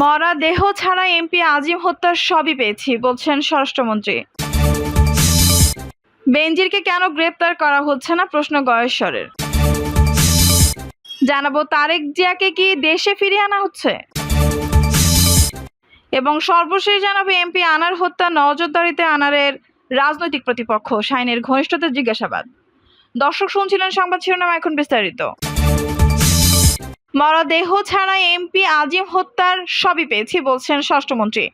মরা দেহ ছাড়া এমপি আজিম হত্যার সবই পেয়েছি, বলছেন স্বরাষ্ট্রমন্ত্রী। বেনজিরকে কেন গ্রেপ্তার করা হচ্ছে না প্রশ্ন গয়েশ্বরের। জানাব তারেক জিয়াকে কি দেশে ফিরিয়ে আনা হচ্ছে? এবং সর্বশেষ জানাব এমপি আনার হত্যা নজরদারিতে আনারের রাজনৈতিক প্রতিপক্ষ শাইনের ঘনিষ্ঠতার জিজ্ঞাসাবাদ। দর্শক শুনছিলেন সংবাদ শিরোনাম এখন বিস্তারিত। মরদেহ ছাড়া এমপি আজিম হত্যার সবই পেয়েছি বলছেন স্বরাষ্ট্রমন্ত্রী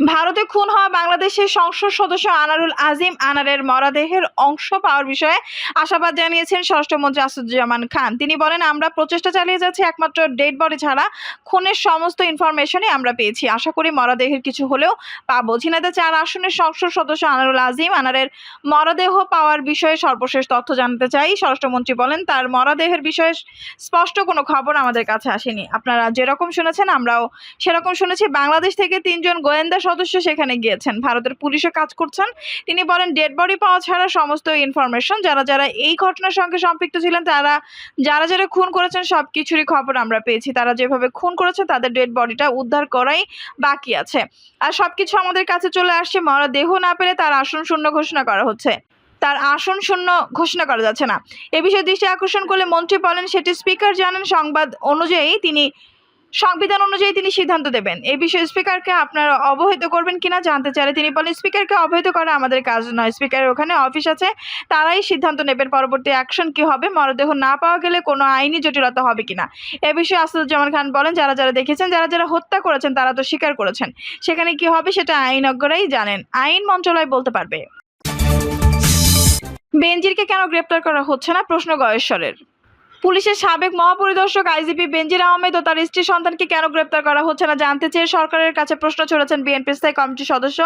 ভারতে খুন হওয়া বাংলাদেশের সংসদ সদস্য আনারুল আজিম আনারের মরাদেহের অংশ পাওয়ার বিষয়ে আশাবাদ জানিয়েছেন স্বরাষ্ট্রমন্ত্রী আসাদুজ্জামান খান। তিনি বলেন, আমরা প্রচেষ্টা চালিয়ে যাচ্ছি, একমাত্র ডেড বডি ছাড়া খুনের সমস্ত ইনফরমেশনই আমরা পেয়েছি। আশা করি মরাদেহের কিছু হলেও পাবো। ঝিনাইদে চার আসনের সংসদ সদস্য আনারুল আজিম আনারের মরদেহ পাওয়ার বিষয়ে সর্বশেষ তথ্য জানতে চাই। স্বরাষ্ট্রমন্ত্রী বলেন, তার মরাদেহের বিষয়ে স্পষ্ট কোনো খবর আমাদের কাছে আসেনি। আপনারা যেরকম শুনেছেন, আমরাও সেরকম শুনেছি। বাংলাদেশ থেকে তিনজন গোয়েন্দা সদস্য সেখানে গিয়েছেন। ভারতের পুলিশে কাজ করছেন। তিনি বলেন ডেড বডি পাওয়া ছাড়া সমস্ত ইনফরমেশন যারা যারা এই ঘটনার সঙ্গে সম্পৃক্ত ছিলেন, তারা যারা যারা খুন করেছেন সব কিছুরই খবর আমরা পেয়েছি। তারা যেভাবে খুন করেছে, তাদের ডেড বডিটা উদ্ধার করাই বাকি আছে। আর সবকিছু আমাদের কাছে চলে আসছে, মরা দেহ না পেলে তার আসন শূন্য ঘোষণা করা হচ্ছে। তার আসন শূন্য ঘোষণা করা যাচ্ছে না। এ বিষয়ে দৃষ্টি আকর্ষণ করলে মন্ত্রী বলেন, সেটি স্পিকার জানান সংবাদ অনুযায়ী তিনি সংবিধান অনুযায়ী তিনি সিদ্ধান্ত দেবেন। এই বিষয়ে স্পিকারকে আপনারা অবহিত করবেন কিনা জানতে চাইলে তিনি বলেন, স্পিকারকে অবহিত করা আমাদের কাজ নয়। স্পিকারের ওখানে অফিস আছে, তারাই সিদ্ধান্ত নেবেন পরবর্তী অ্যাকশন কি হবে, মরদেহ না পাওয়া গেলে কোনো আইনি জটিলতা হবে কিনা। এ বিষয়ে আসাদুজ্জামান খান বলেন, যারা যারা দেখেছেন, যারা যারা হত্যা করেছেন, তারা তো স্বীকার করেছেন। সেখানে কি হবে সেটা আইনজ্ঞরাই জানেন। আইন মন্ত্রণালয় বলতে পারবে। বেনজিরকে কেন গ্রেপ্তার করা হচ্ছে না? প্রশ্ন গয়েশ্বরের। পুলিশের সাবেক মহাপরিদর্শক আইজিপি বেনজির আহমেদ ও তার স্ত্রী সন্তানকে কেন গ্রেপ্তার করা হচ্ছে না জানতে চেয়ে সরকারের কাছে প্রশ্ন ছড়েছেন বিএনপি স্থায়ী কমিটির সদস্য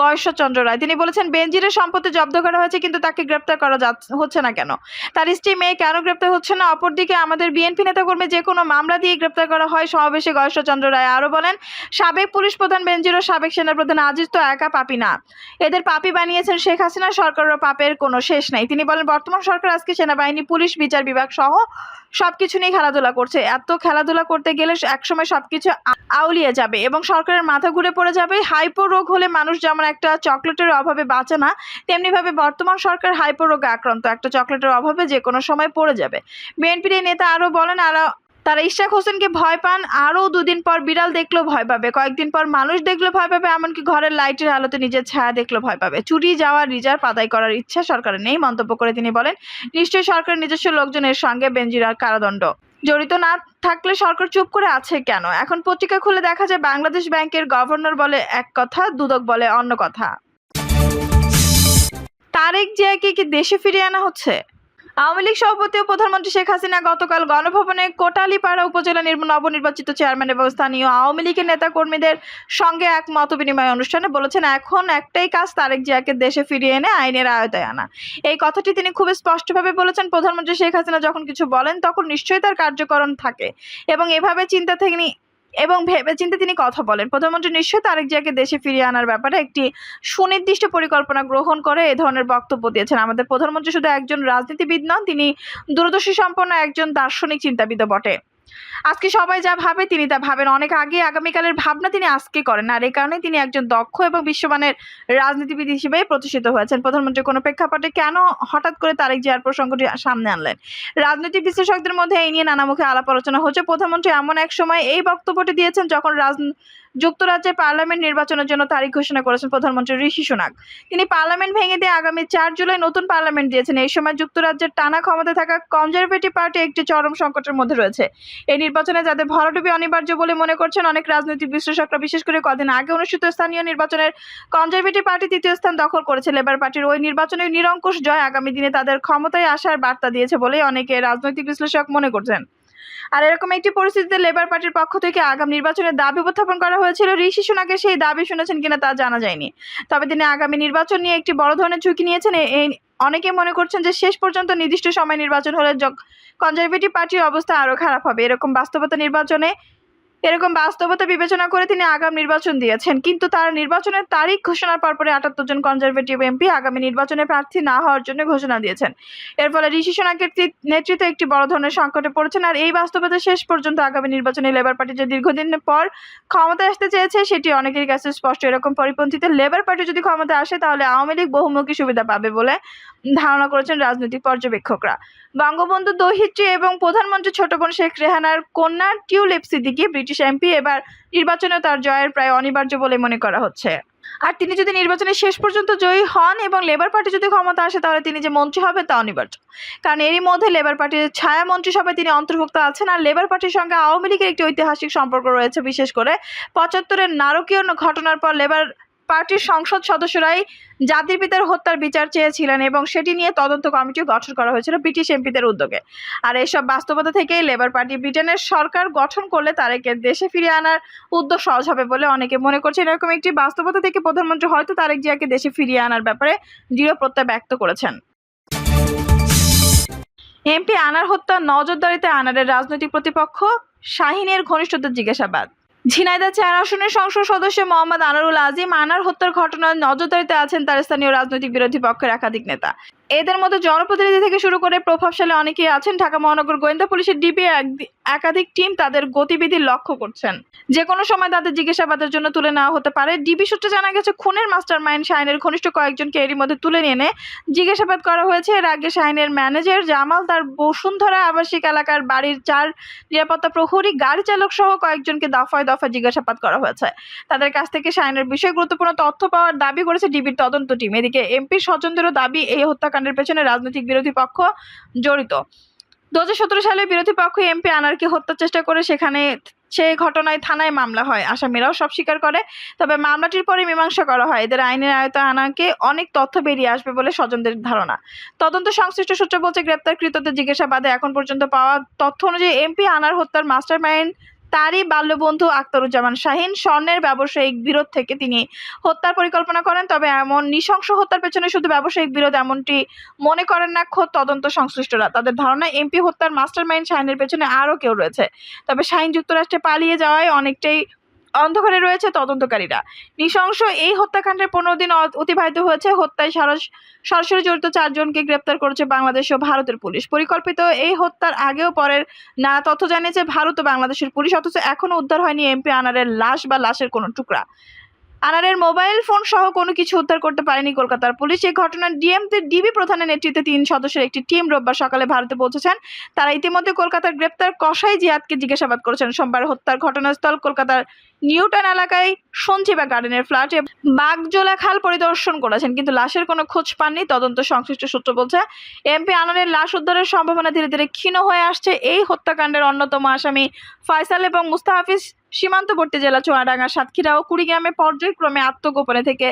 গয়েশ্বর চন্দ্র রায়। তিনি বলেছেন, বেনজিরের সম্পত্তি জব্দ করা হয়েছে কিন্তু তাকে গ্রেপ্তার করা হচ্ছে না কেন? তার স্ত্রী মেয়ে কেন গ্রেপ্তার হচ্ছে না? অপরদিকে আমাদের বিএনপি নেতাকর্মী যে কোনো মামলা দিয়ে গ্রেপ্তার করা হয়, সমাবেশে গয়েশ্বর চন্দ্র রায় আরও বলেন, সাবেক পুলিশ প্রধান বেনজির ও সাবেক সেনাপ্রধান আজিজ তো একা পাপি না। এদের পাপি বানিয়েছেন শেখ হাসিনা সরকারের পাপের কোনো শেষ নাই। তিনি বলেন, বর্তমান সরকার আজকে সেনাবাহিনী, পুলিশ, বিচার বিভাগ সহ সবকিছু নিয়ে খেলাধুলা করছে। এত খেলাধুলা করতে গেলে একসময় সবকিছু কিছু আউলিয়ে যাবে এবং সরকারের মাথা ঘুরে পড়ে যাবে। হাইপো রোগ হলে মানুষ যেমন একটা চকলেটের অভাবে বাঁচে না, তেমনিভাবে বর্তমান সরকার হাইপো রোগে আক্রান্ত। একটা চকলেটের অভাবে যে কোনো সময় পড়ে যাবে। বিএনপির নেতা আরও বলেন, আর তারা ইশাক হোসেনকে ভয় পান, আরও দুদিন পর বিড়াল দেখলেও ভয় পাবে, কয়েকদিন পর মানুষ দেখলে ভয় পাবে, এমনকি ঘরের লাইটের আলোতে নিজের ছায়া দেখলে ভয় পাবে। চুরি যাওয়ার রিজার্ভ আদায় করার ইচ্ছা সরকারের নেই, মন্তব্য করে তিনি বলেন, নিশ্চয়ই সরকারের নিজস্ব লোকজনের সঙ্গে বেঞ্জিরার কারাদণ্ড। জড়িত না থাকলে সরকার চুপ করে আছে কেন? এখন পত্রিকা খুলে দেখা যায় বাংলাদেশ ব্যাংকের গভর্নর বলে এক কথা, দুদক বলে অন্য কথা। তারেক জিয়াকে কি দেশে ফিরিয়ে আনা হচ্ছে? আওয়ামী লীগ সভাপতি ও প্রধানমন্ত্রী শেখ হাসিনা গতকাল গণভবনে কোটালীপাড়া উপজেলা নবনির্বাচিত চেয়ারম্যান এবং স্থানীয় আওয়ামী লীগের নেতাকর্মীদের সঙ্গে এক মত বিনিময় অনুষ্ঠানে বলেছেন, এখন একটাই কাজ, তারেক জিয়াকে দেশে ফিরিয়ে এনে আইনের আয়তায় আনা। এই কথাটি তিনি খুব স্পষ্টভাবে বলেছেন। প্রধানমন্ত্রী শেখ হাসিনা যখন কিছু বলেন, তখন নিশ্চয়ই তার কার্যকরণ থাকে এবং এভাবে চিন্তা থেকে এবং ভেবেচিন্তে তিনি কথা বলেন। প্রধানমন্ত্রী নিশ্চয়ই তারেক জিয়াকে দেশে ফিরিয়ে আনার ব্যাপারে একটি সুনির্দিষ্ট পরিকল্পনা গ্রহণ করে এ ধরনের বক্তব্য দিয়েছেন। আমাদের প্রধানমন্ত্রী শুধু একজন রাজনীতিবিদ নন, তিনি দূরদর্শী সম্পন্ন একজন দার্শনিক চিন্তাবিদও বটে। আজকে সবাই যা ভাবে তিনি তা ভাবেন। অনেক আগে আগামীকালের ভাবনা তিনি আজকে করেন। আর এই কারণে তিনি একজন দক্ষ এবং বিশ্বমানের রাজনীতিবিদ হিসেবে প্রতিষ্ঠিত হয়েছেন। প্রধানমন্ত্রী কোনো প্রেক্ষাপটে কেন হঠাৎ করে তারেক জিয়ার প্রসঙ্গটি সামনে আনলেন? রাজনৈতিক বিশ্লেষকদের মধ্যে এই নিয়ে নানামুখে আলাপ আলোচনা হচ্ছে। প্রধানমন্ত্রী এমন এক সময় এই বক্তব্যটি দিয়েছেন যখন রাজ যুক্তরাজ্যে পার্লামেন্ট নির্বাচনের জন্য তারিখ ঘোষণা করেছেন প্রধানমন্ত্রী ঋষি সুনাক। তিনি পার্লামেন্ট ভেঙে দিয়ে আগামী চার জুলাই নতুন পার্লামেন্ট দিয়েছেন। এই সময় যুক্তরাজ্যের টানা ক্ষমতা থাকা কনজারভেটিভ পার্টি একটি চরম সংকটের মধ্যে রয়েছে। এই নির্বাচনে যাদের ভরাডুবি অনিবার্য বলে মনে করছেন, অনেক রাজনৈতিক বিশ্লেষকরা, বিশেষ করে কদিন আগে অনুষ্ঠিত স্থানীয় নির্বাচনের কনজারভেটিভ পার্টি তৃতীয় স্থান দখল করেছে লেবার পার্টির ওই নির্বাচনে নিরঙ্কুশ জয় আগামী দিনে তাদের ক্ষমতায় আসার বার্তা দিয়েছে বলে অনেকে রাজনৈতিক বিশ্লেষক মনে করছেন। আর এরকম একটি পরিস্থিতিতে লেবার পার্টির পক্ষ থেকে আগাম নির্বাচনের দাবি উপস্থাপন করা হয়েছিল। ঋষি সোনাকে সেই দাবি শুনেছেন কিনা তা জানা যায়নি। তবে তিনি আগামী নির্বাচন নিয়ে একটি বড় ধরনের ঝুঁকি নিয়েছেন। এই অনেকে মনে করছেন যে শেষ পর্যন্ত নির্দিষ্ট সময় নির্বাচন হলে কনজারভেটিভ পার্টির অবস্থা আরও খারাপ হবে। এরকম বাস্তবতা নির্বাচনে এরকম বাস্তবতা বিবেচনা করে তিনি আগাম নির্বাচন দিয়েছেন। কিন্তু তার নির্বাচনের তারিখ ঘোষণার পরপরে আটাত্তর জন কনজারভেটিভ এমপি আগামী নির্বাচনে প্রার্থী না হওয়ার জন্য ঘোষণা দিয়েছেন। এর ফলে ঋষি সোনাকের নেতৃত্বে একটি বড় ধরনের সংকটে পড়েছেন। আর এই বাস্তবতা শেষ পর্যন্ত আগামী নির্বাচনে লেবার পার্টি যে দীর্ঘদিন পর ক্ষমতায় আসতে চেয়েছে, সেটি অনেকের কাছে স্পষ্ট। এরকম পরিপন্থীতে লেবার পার্টি যদি ক্ষমতায় আসে, তাহলে আওয়ামী লীগ বহুমুখী সুবিধা পাবে বলে ধারণা করেছেন রাজনৈতিক পর্যবেক্ষকরা। বঙ্গবন্ধু দহিত্রী এবং প্রধানমন্ত্রী ছোট বোন শেখ রেহানার কন্যা টিউলিপ সিদ্দিকি ব্রিটিশ এমপি, এবার নির্বাচনে তার জয়ের প্রায় অনিবার্য বলে মনে করা হচ্ছে। আর তিনি যদি নির্বাচনে শেষ পর্যন্ত জয়ী হন এবং লেবার পার্টি যদি ক্ষমতা আসে, তাহলে তিনি যে মন্ত্রী হবে তা অনিবার্য। কারণ এরই মধ্যে লেবার পার্টির ছায়া মন্ত্রিসভায় তিনি অন্তর্ভুক্ত আছেন আর লেবার পার্টির সঙ্গে আওয়ামী লীগের একটি ঐতিহাসিক সম্পর্ক রয়েছে, বিশেষ করে পঁচাত্তরের নারকীয় ঘটনার পর লেবার পার্টির সংসদ সদস্যরাই জাতির পিতার হত্যার বিচার চেয়েছিলেন এবং সেটি নিয়ে তদন্ত কমিটি গঠন করা হয়েছিল ব্রিটিশ এমপিদের উদ্যোগে। আর এইসব বাস্তবতা থেকে লেবার পার্টি ব্রিটেনের সরকার গঠন করলে তারেকে দেশে ফিরিয়ে আনার উদ্যোগ সহজ হবে বলে অনেকে মনে করছেন। এরকম একটি বাস্তবতা থেকে প্রধানমন্ত্রী হয়তো তারেক জিয়াকে দেশে ফিরিয়ে আনার ব্যাপারে দৃঢ় প্রত্যয় ব্যক্ত করেছেন। এমপি আনার হত্যা, নজরদারিতে আনারের রাজনৈতিক প্রতিপক্ষ, শাহিনের ঘনিষ্ঠতার জিজ্ঞাসাবাদ। ঝিনাইদহ চার আসনের সংসদ সদস্য মোহাম্মদ আনারুল আজিম আনার হত্যার ঘটনায় নজরদারিতে আছেন তার স্থানীয় রাজনৈতিক বিরোধী পক্ষের একাধিক নেতা। এদের মধ্যে জনপ্রতিনিধি থেকে শুরু করে প্রভাবশালী অনেকেই আছেন। ঢাকা মহানগর গোয়েন্দা পুলিশের ডিবি একাধিক টিম তাদের গতিবিধি লক্ষ্য করছেন। যে কোনো সময় তাদের জিজ্ঞাসাবাদের জন্য তুলে নেওয়া হতে পারে। ডিবি সূত্রে জানা গেছে, খুনের মাস্টার মাইন্ড শাহিনের ঘনিষ্ঠ কয়েকজনকে এরই মধ্যে তুলে এনে জিজ্ঞাসাবাদ করা হয়েছে। এর আগে শাহিনের ম্যানেজার জামাল তার বসুন্ধরা আবাসিক এলাকার বাড়ির চার নিরাপত্তা প্রহরী, গাড়ি চালক সহ কয়েকজনকে দফায় দফায় জিজ্ঞাসাবাদ করা হয়েছে। তাদের কাছ থেকে শাহিনের বিষয়ে গুরুত্বপূর্ণ তথ্য পাওয়ার দাবি করেছে ডিবির তদন্ত টিম। এদিকে এমপির স্বজনদেরও দাবি, এই হত্যাকাণ্ডের পেছনে রাজনৈতিক বিরোধী পক্ষ জড়িত। দু হাজার সতেরো সালে বিরোধী পক্ষ এমপি আনারকে হত্যার চেষ্টা করে, সেখানে সেই ঘটনায় থানায় মামলা হয়। আসামিরাও সব স্বীকার করে, তবে মামলাটির পরে মীমাংসা করা হয়। এদের আইনের আয়তায় আনাকে অনেক তথ্য বেরিয়ে আসবে বলে স্বজনদের ধারণা। তদন্ত সংশ্লিষ্ট সূত্র বলছে, গ্রেপ্তারকৃতদের জিজ্ঞাসাবাদে এখন পর্যন্ত পাওয়া তথ্য অনুযায়ী এমপি আনার হত্যার মাস্টার মাইন্ড তারই বাল্যবন্ধু আখতারুজ্জামান শাহিন স্বর্ণের ব্যবসায়িক বিরোধ থেকে তিনি হত্যার পরিকল্পনা করেন, তবে এমন নৃশংস হত্যার পেছনে শুধু ব্যবসায়িক বিরোধ এমনটি মনে করেন না, খোদ তদন্ত সংশ্লিষ্টরা। তাদের ধারণা এমপি হত্যার মাস্টার মাইন্ড শাহিনের পেছনে আরও কেউ রয়েছে। তবে শাহিন যুক্তরাষ্ট্রে পালিয়ে যাওয়ায় অনেকটাই অন্ধকারে রয়েছে তদন্তকারীরা। নৃশংস এই হত্যাকাণ্ডের পনেরো দিন অতিবাহিত হয়েছে। হত্যায় সারস- সরাসরি জড়িত চারজনকে গ্রেপ্তার করেছে বাংলাদেশ ও ভারতের পুলিশ। পরিকল্পিত এই হত্যার আগেও পরের নানা তথ্য জানিয়েছে ভারত ও বাংলাদেশের পুলিশ। অথচ এখনও উদ্ধার হয়নি এমপি আনারের লাশ বা লাশের কোনো টুকরা। আনারের মোবাইল ফোন সহ কোনো কিছু উদ্ধার করতে পারেনি কলকাতার পুলিশ। এই ঘটনার ডিএমতে ডিবি প্রধানের নেতৃত্বে তিন সদস্যের একটি টিম রোববার সকালে ভারতে পৌঁছেছেন। তারা ইতিমধ্যে কলকাতার গ্রেপ্তার কসাই জিয়াদকে জিজ্ঞাসাবাদ করেছেন। সোমবার হত্যার ঘটনাস্থল কলকাতার নিউটন এলাকায় সঞ্জীবা গার্ডেনের ফ্ল্যাটে বাগজোলা খাল পরিদর্শন করেছেন, কিন্তু লাশের কোনো খোঁজ পাননি। তদন্ত সংশ্লিষ্ট সূত্র বলছে, এমপি আননের লাশ উদ্ধারের সম্ভাবনা ধীরে ধীরে ক্ষীণ হয়ে আসছে। এই হত্যাকাণ্ডের অন্যতম আসামি ফয়সাল এবং মুস্তাহাফিজ সীমান্তবর্তী জেলা চুয়াডাঙ্গা, সাতক্ষীরা ও কুড়িগ্রামে পর্যায়ক্রমে আত্মগোপনে থেকে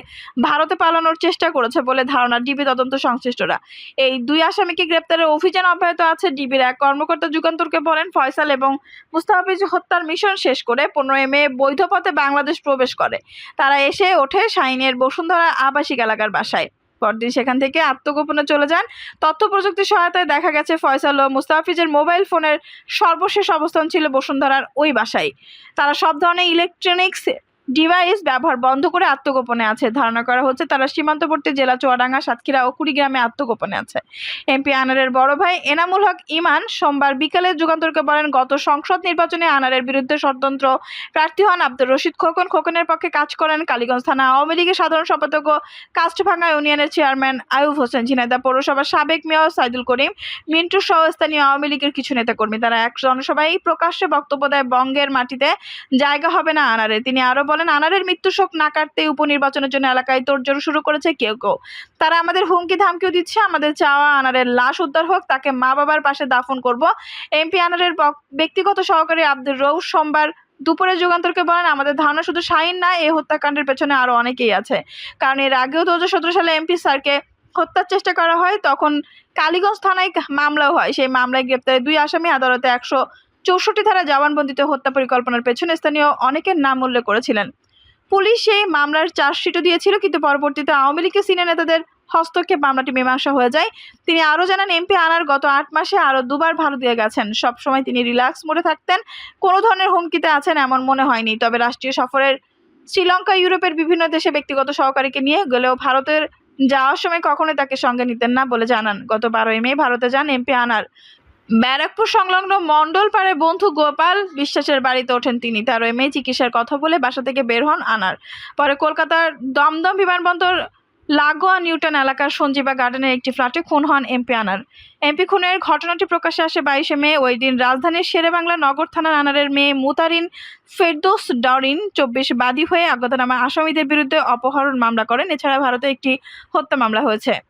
ভারতে পালানোর চেষ্টা করেছে বলে ধারণা ডিবি তদন্ত সংশ্লিষ্টরা। এই দুই আসামিকে গ্রেপ্তারের অভিযান অব্যাহত আছে ডিবির এক কর্মকর্তা যুগান্তরকে বলেন, ফয়সাল এবং মুস্তাহাফিজ হত্যার মিশন শেষ করে পনেরোই মে বৈধ পথে বাংলাদেশ প্রবেশ করে। তারা এসে ওঠে শাইনের বসুন্ধরা আবাসিক এলাকার বাসায়। পরদিন সেখান থেকে আত্মগোপনে চলে যান। তথ্য প্রযুক্তির সহায়তায় দেখা গেছে ফয়সাল ও মুস্তাফিজের মোবাইল ফোনের সর্বশেষ অবস্থান ছিল বসুন্ধরার ওই বাসায়। তারা সব ধরনের ইলেকট্রনিক্স ডিভাইস ব্যবহার বন্ধ করে আত্মগোপনে আছে। ধারণা করা হচ্ছে তারা সীমান্তবর্তী জেলা চুয়াডাঙ্গা, সাতক্ষীরা ও কুড়িগ্রামে আত্মগোপনে আছে। এমপি আনারের বড় ভাই এনামুল হক ইমান সোমবার বিকালে যুগান্তরকে বলেন, গত সংসদ নির্বাচনে আনারের বিরুদ্ধে স্বতন্ত্র প্রার্থী হন আব্দুর রশিদ খোকন। খোকনের পক্ষে কাজ করেন কালীগঞ্জ থানা আওয়ামী লীগের সাধারণ সম্পাদক ও কাস্টভাঙ্গা ইউনিয়নের চেয়ারম্যান আয়ুব হোসেন ঝিনাইদা, পৌরসভার সাবেক মেয়র সাইদুল করিম, মিন্টু সহ স্থানীয় আওয়ামী লীগের কিছু নেতাকর্মী। তারা এক জনসভায় প্রকাশ্যে বক্তব্য দেয়, বঙ্গের মাটিতে জায়গা হবে না আনারে। তিনি আরও বলেন আনারের মৃত্যু শোক না কাটতে উপনির্বাচনের জন্য এলাকায় তোড়জোড় শুরু করেছে কেউ কেউ। তারা আমাদের হুমকি ধামকিও দিচ্ছে, আমাদের চাওয়া আনারের লাশ উদ্ধার হোক, তাকে মা বাবার পাশে দাফন করব। এমপি আনারের ব্যক্তিগত সহকারী আব্দুর রৌফ সোমবার দুপুরে যুগান্তরকে বলেন, আমাদের ধারণা শুধু শাহিন না, এই হত্যাকাণ্ডের পেছনে আরও অনেকেই আছে। কারণ এর আগেও দু হাজার সতেরো সালে এমপি স্যারকে হত্যার চেষ্টা করা হয়, তখন কালীগঞ্জ থানায় মামলাও হয়। সেই মামলায় গ্রেপ্তারে দুই আসামি, আদালতে একশো চৌষট্টি ধারা জবানবন্দিতে হত্যা পরিকল্পনার পেছনে স্থানীয় অনেকের নাম উল্লেখ করেছিলেন। পুলিশ সেই মামলার চার্জশিটও দিয়েছিল, কিন্তু পরবর্তীতে আওয়ামী লীগের সিনিয়র নেতাদের হস্তক্ষেপ মামলাটি মীমাংসা হয়ে যায়। তিনি আরও জানান, এমপি আনার গত আট মাসে আরও দুবার ভারতীয় গেছেন। সবসময় তিনি রিল্যাক্স মোডে থাকতেন। কোনো ধরনের হুমকিতে আছেন এমন মনে হয়নি। তবে রাষ্ট্রীয় সফরের শ্রীলঙ্কা, ইউরোপের বিভিন্ন দেশে ব্যক্তিগত সহকারীকে নিয়ে গেলেও ভারতের যাওয়ার সময় কখনোই তাকে সঙ্গে নিতেন না বলে জানান। গত বারোই মে ভারতে যান এমপি আনার। ব্যারাকপুর সংলগ্ন মণ্ডলপাড়ে বন্ধু গোপাল বিশ্বাসের বাড়িতে ওঠেন তিনি। তেরোই মে চিকিৎসার কথা বলে বাসা থেকে বের হন আনার। পরে কলকাতার দমদম বিমানবন্দর লাগোয়া নিউটন এলাকার সঞ্জীবা গার্ডেনের একটি ফ্ল্যাটে খুন হন এমপি আনার। এমপি খুনের ঘটনাটি প্রকাশ্যে আসে বাইশে মে। ওই দিন রাজধানীর শেরেবাংলা নগর থানার আনারের মেয়ে মুতারিন ফেরদৌস ডরিন চব্বিশ বাদী হয়ে অজ্ঞাতনামা আসামিদের বিরুদ্ধে অপহরণ মামলা করেন। এছাড়া ভারতে একটি হত্যা মামলা হয়েছে।